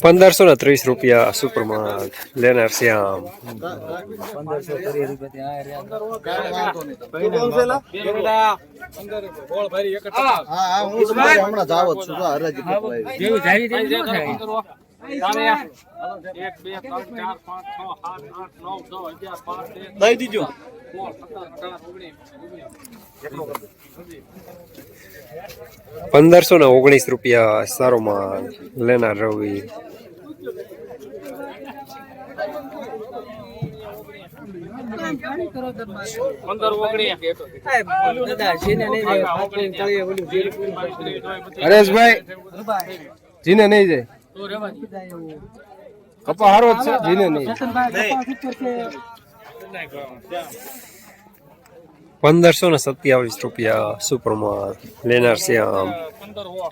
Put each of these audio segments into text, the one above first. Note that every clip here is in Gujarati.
પંદરસો ને ત્રીસ રૂપિયા સુપરમાર્ટ લેનાર શ્યામ. પંદરસો દઈ દીજો. પંદરસો ને ઓગણીસ રૂપિયા સારો માલ લેનાર રવિ. હરેશભાઈ જીને નહીં જાય તો કપા હારો છે જીને નહીં પંદરસો ને સત્યાવીસ રૂપિયા સુપરમાર્ટ લેનાર શ્યામ વો.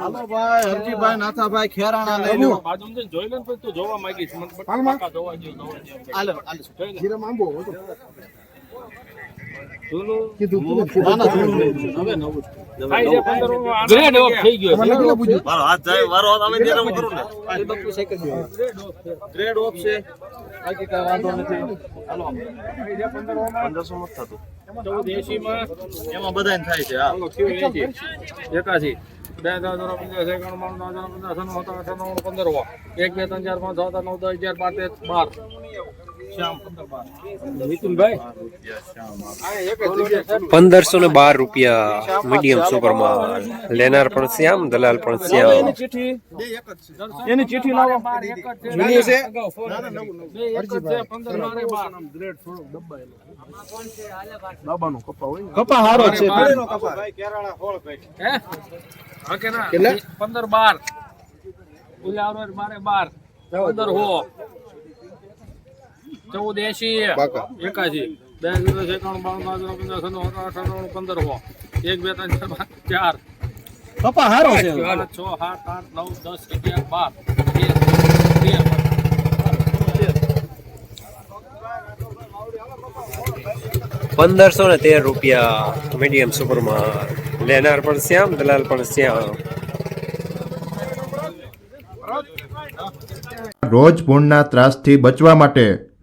હાલો ભાઈ હરજીભાઈ નાથાભાઈ ખેરાણા લઈ લો જઈને જોઈ લે તો જોવા માંગીશ મને. હાલો હાલો જોઈ લે. એકાસી બે હજાર ત્રણ પંચાસ એકાણું બાણું ત્રણ હજાર પંદર સત્તાવન અઠ્ઠાણું પંદર. એક બે ત્રણ ચાર પાંચ છ સાત નવ દસ અગિયાર બાર તેર બાર. પંદરસો ને બાર રૂપિયા મીડિયમ સુપરમાર્ટ લેનાર પણ શ્યામ દલાલ પણ શ્યામ એની ચીઠી લાવો. છે? બે એક જ પંદર બાર. કપા. હારો છે હે? હા કે પંદર બાર. ઓલા બારે બાર. પંદર હો. ચૌદ એસી એકાસી. બે જીરો એકાણું બાણું બાણું પંદર સત્તાણું અઠાણું અઠાણું પંદર હો. એક બે ત્રણ ચાર પાંચ ચાર. હારો છે. છ સાત આઠ નવ દસ અગિયાર બાર. પંદરસો ને તેર રૂપિયા મીડિયમ સુપરમાં. લેનાર પણ શ્યામ દલાલ પણ શ્યામ. રોજ ભૂણના ત્રાસથી બચવા માટે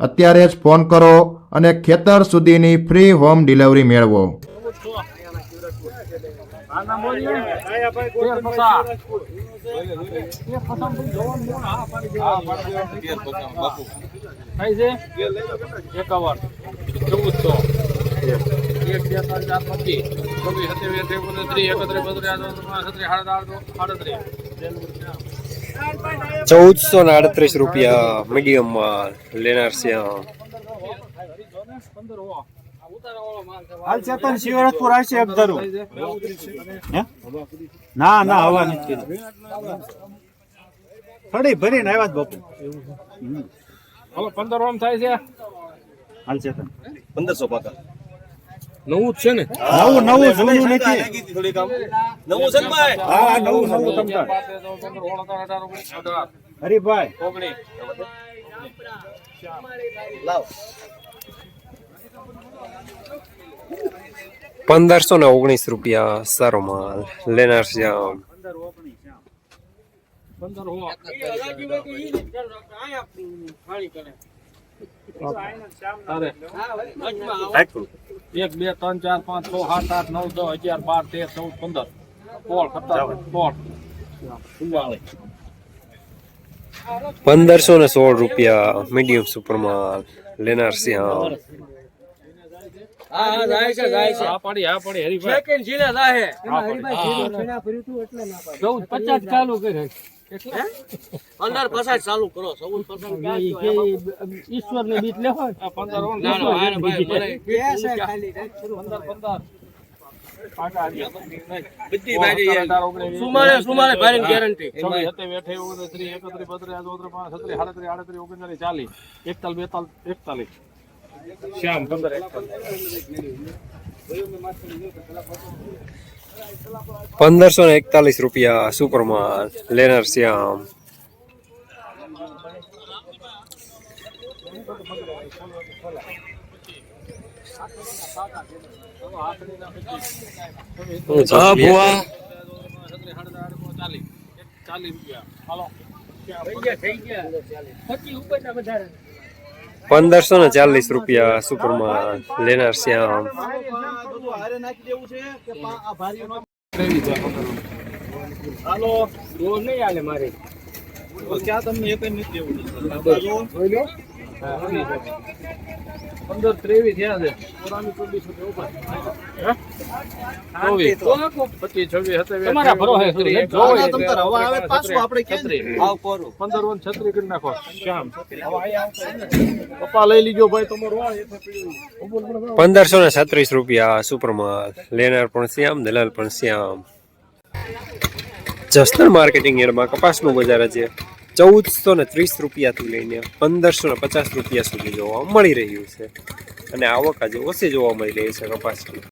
અત્યારે જ ફોન કરો અને ખેતર સુધીની ફ્રી હોમ ડિલિવરી મેળવો આના મોરી તેર પચાસ તેર પચાસ જોવાનું જોવાનું. હા, પાડી દેવાનું. થાય છે એકાવન ચૌદસો એક બે ત્રણ ચાર પચીસ છવ્વીસ સત્યાવીસ અઠ્યાવીસ ઓગણત્રીસ એકત્રીસ બત્રીસ ચૌદસો ને આડત્રીસ રૂપિયા મીડિયમમાં લેનાર છે. હાલ ચેતન શિવરતપુર આવશે એક ધરું. ના ના હવા નથી ફળી ભરીને આવ્યા જ બાપુ. પંદર ઓમ થાય છે? હાલ ચેતન. પંદરસો પાકા. નવું જ છે ને? નવું નવું જૂનું નથી. નવું છે ને ભાઈ? હા નવું નવું. તમ તાર. બાર, તેર, ચૌદ, પંદર, સોળ, સત્તર, અઢાર, ઓગણીસ, અઢાર, હરીભાઈ ઓગણીસ. લાવ. પંદરસો ને ઓગણીસ રૂપિયા સારો માલ. લેનાર શ્યામ પંદર એક બે ત્રણ ચાર પાંચ છ સાત આઠ નવ દસ અગિયાર બાર તેર ચૌદ પંદર. સોળ સત્તર સોળ. ચુમ્માળીસ પંદરસો ને સોળ રૂપિયા મીડિયમ સુપર માલ લેનાર હા છે જાય છે. આ પડી આ પડી હરીભાઈ સેકન્ડ જીલે જાય ચૌદ પચાસ ચાલુ કરે પંદર પચાસ ચાલુ કરો સૌ ઈશ્વર ને બીજ લેવો ભાઈ સુમારે સુમારે ભારી ગેરંટી આડત્રીસ, ઓગણચાલીસ, ચાલીસ, એકતાલીસ, બેતાલીસ, એકતાલીસ. શ્યામ પંદર એકતાલીસ. પંદરસો ને એકતાલીસ રૂપિયા સુપર માલ લેનાર શ્યામ. ચાલીસ, રૂપિયા. પંદરસો ને ચાલીસ રૂપિયા સુપર માલ લેનાર શ્યામ પંદર ત્રેવીસ થયા છે ચોરાણું ચોવીસ સુધી ઉપર. હે? ચોવીસ. પચીસ છવ્વીસ સત્યાવીસ તમારા પંદર વન છત્રી કરી નાખો. પપ્પા લઈ લીજો ભાઈ તમારું. પંદરસો ને છત્રીસ રૂપિયા સુપર માલ લેનાર પણ શ્યામ દલાલ પણ શ્યામ. જસદણ માર્કેટિંગ એરમાં કપાસનું બજાર છે ચૌદસો ને ત્રીસ રૂપિયાથી લઈને પંદરસો ને પચાસ રૂપિયા સુધી જોવા મળી રહ્યું છે. અને આવક આજે ઓછી જોવા મળી રહી છે કપાસની.